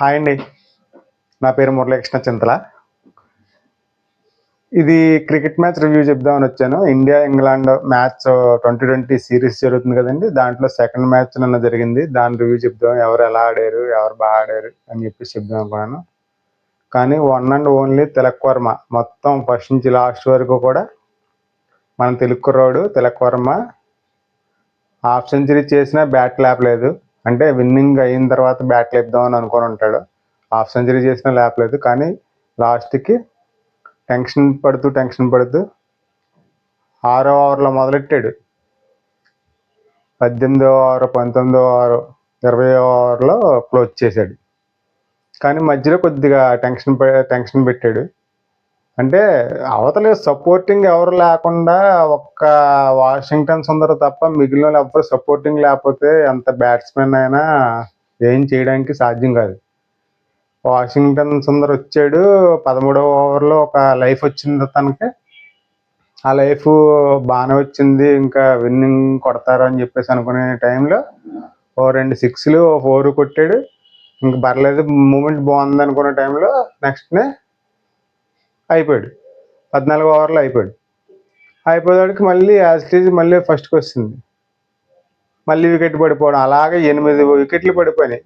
Hi అండి. నా పేరు మురళీకృష్ణ చింతల. ఇది క్రికెట్ మ్యాచ్ రివ్యూ చెప్దామని వచ్చాను. India England match twenty twenty series జరుగుతుంది కదండి. దాంట్లో సెకండ్ మ్యాచ్ నిన్న జరిగింది. దాని రివ్యూ చెప్దాం. ఎవరు ఎలా ఆడారు? ఎవరు బాగా ఆడారు? అని చెప్పేసి చెప్దాం అనుకున్నాను. కానీ one and only Tilak Varma. మొత్తం ఫస్ట్ నుంచి లాస్ట్ వరకు కూడా మన తెలుగు కుర్రాడు తిలక్ వర్మ. హాఫ్ సెంచరీ చేసినా బ్యాట్ లేపలేదు. అంటే విన్నింగ్ అయిన తర్వాత బ్యాట్ లేపుదామని అనుకొని ఉంటాడు. హాఫ్ సెంచరీ చేసినా లేపలేదు కానీ లాస్ట్కి టెన్షన్ పడుతూ టెన్షన్ పడుతూ ఆరో ఓవర్లో మొదలెట్టాడు. పద్దెనిమిదో ఓవర్ పంతొమ్మిదో ఓవర్ ఇరవై ఓవర్లో క్లోజ్ చేశాడు. కానీ మధ్యలో కొద్దిగా టెన్షన్ టెన్షన్ పెట్టాడు. అంటే అవతల సపోర్టింగ్ ఎవరు లేకుండా ఒక్క వాషింగ్టన్ సుందర్ తప్ప మిగిలిన వాళ్ళు సపోర్టింగ్ లేకపోతే ఎంత బ్యాట్స్మెన్ అయినా ఏం చేయడానికి సాధ్యం కాదు. వాషింగ్టన్ సుందర్ వచ్చాడు పదమూడవ ఓవర్లో ఒక లైఫ్ వచ్చింది తనకి. ఆ లైఫ్ బాగానే వచ్చింది ఇంకా విన్నింగ్ కొడతారు అని చెప్పేసి అనుకునే టైంలో ఓ రెండు సిక్స్లు ఓ ఫోర్ కొట్టాడు. ఇంక పర్లేదు మూమెంట్ బాగుంది అనుకునే టైంలో నెక్స్ట్నే అయిపోయాడు. పద్నాలుగు ఓవర్లు అయిపోయాడు. అయిపోయేవాడికి మళ్ళీ యాజ్ మళ్ళీ ఫస్ట్కి వచ్చింది మళ్ళీ వికెట్ పడిపోవడం అలాగే ఎనిమిది వికెట్లు పడిపోయినాయి.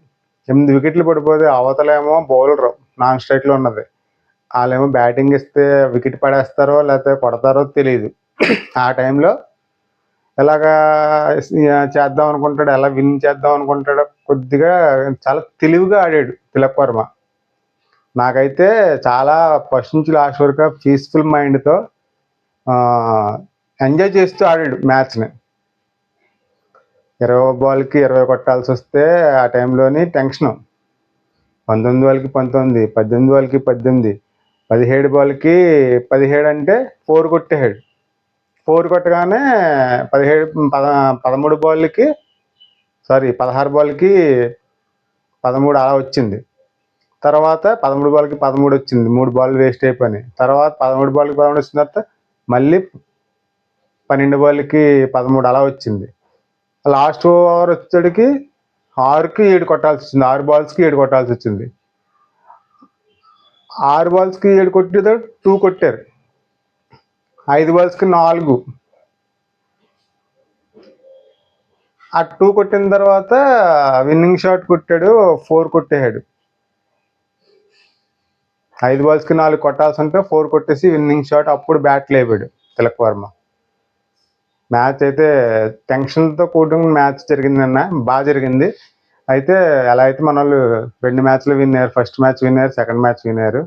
ఎనిమిది వికెట్లు పడిపోతే అవతలేమో బౌలరు నాన్ స్ట్రైక్లో ఉన్నది. వాళ్ళేమో బ్యాటింగ్ ఇస్తే వికెట్ పడేస్తారో లేకపోతే కొడతారో తెలియదు ఆ టైంలో ఎలాగా చేద్దాం అనుకుంటాడు ఎలా విన్ చేద్దాం అనుకుంటాడో కొద్దిగా చాలా తెలివిగా ఆడాడు తిలక్ వర్మ. నాకైతే చాలా ఫస్ట్ నుంచి లాస్ట్ వరకు పీస్ఫుల్ మైండ్తో ఎంజాయ్ చేస్తూ ఆడాడు మ్యాచ్ని. ఇరవై బాల్కి ఇరవై కొట్టాల్సి వస్తే ఆ టైంలోని టెన్షన్. పంతొమ్మిది బాల్కి పంతొమ్మిది పద్దెనిమిది బాల్కి పద్దెనిమిది పదిహేడు బాల్కి పదిహేడు అంటే ఫోర్ కొట్టేహాడు ఫోర్ కొట్టగానే పదిహేడు పద పదమూడు బాల్కి సారీ పదహారు బాల్కి పదమూడు అలా వచ్చింది. తర్వాత పదమూడు బాల్కి పదమూడు వచ్చింది. మూడు బాల్ వేస్ట్ అయిపోయినాయి. తర్వాత పదమూడు బాల్కి పదమూడు వచ్చిన తర్వాత మళ్ళీ పన్నెండు బాల్కి పదమూడు అలా వచ్చింది. లాస్ట్ ఓవర్ వచ్చేటికి ఆరుకి ఏడు కొట్టాల్సి వచ్చింది. ఆరు బాల్స్కి ఏడు కొట్టాల్సి వచ్చింది. ఆరు బాల్స్కి ఏడు కొట్టిన టూ కొట్టారు. ఐదు బాల్స్కి నాలుగు. ఆ టూ కొట్టిన తర్వాత విన్నింగ్ షాట్ కొట్టాడు ఫోర్ కొట్టేశాడు. ఐదు బాల్స్కి నాలుగు కొట్టాల్సి ఉంటే ఫోర్ కొట్టేసి విన్నింగ్ షాట్ అప్పుడు బ్యాట్ లేపాడు తిలక్ వర్మ. మ్యాచ్ అయితే టెన్షన్తో కూడిన మ్యాచ్ జరిగిందన్న బాగా జరిగింది. అయితే ఎలా అయితే మన వాళ్ళు రెండు మ్యాచ్లు విన్నారు ఫస్ట్ మ్యాచ్ విన్నారు సెకండ్ మ్యాచ్ విన్నారు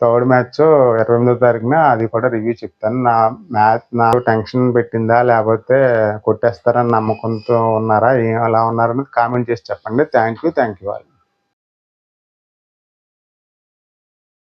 థర్డ్ మ్యాచ్ ఇరవై ఎనిమిదో తారీఖున అది కూడా రివ్యూ చెప్తాను. నా మ్యాచ్ నాకు టెన్షన్ పెట్టిందా లేకపోతే కొట్టేస్తారని నమ్మకంతో ఉన్నారా ఏం అలా ఉన్నారని కామెంట్ చేసి చెప్పండి. థ్యాంక్ యూ థ్యాంక్ యూ వాళ్ళు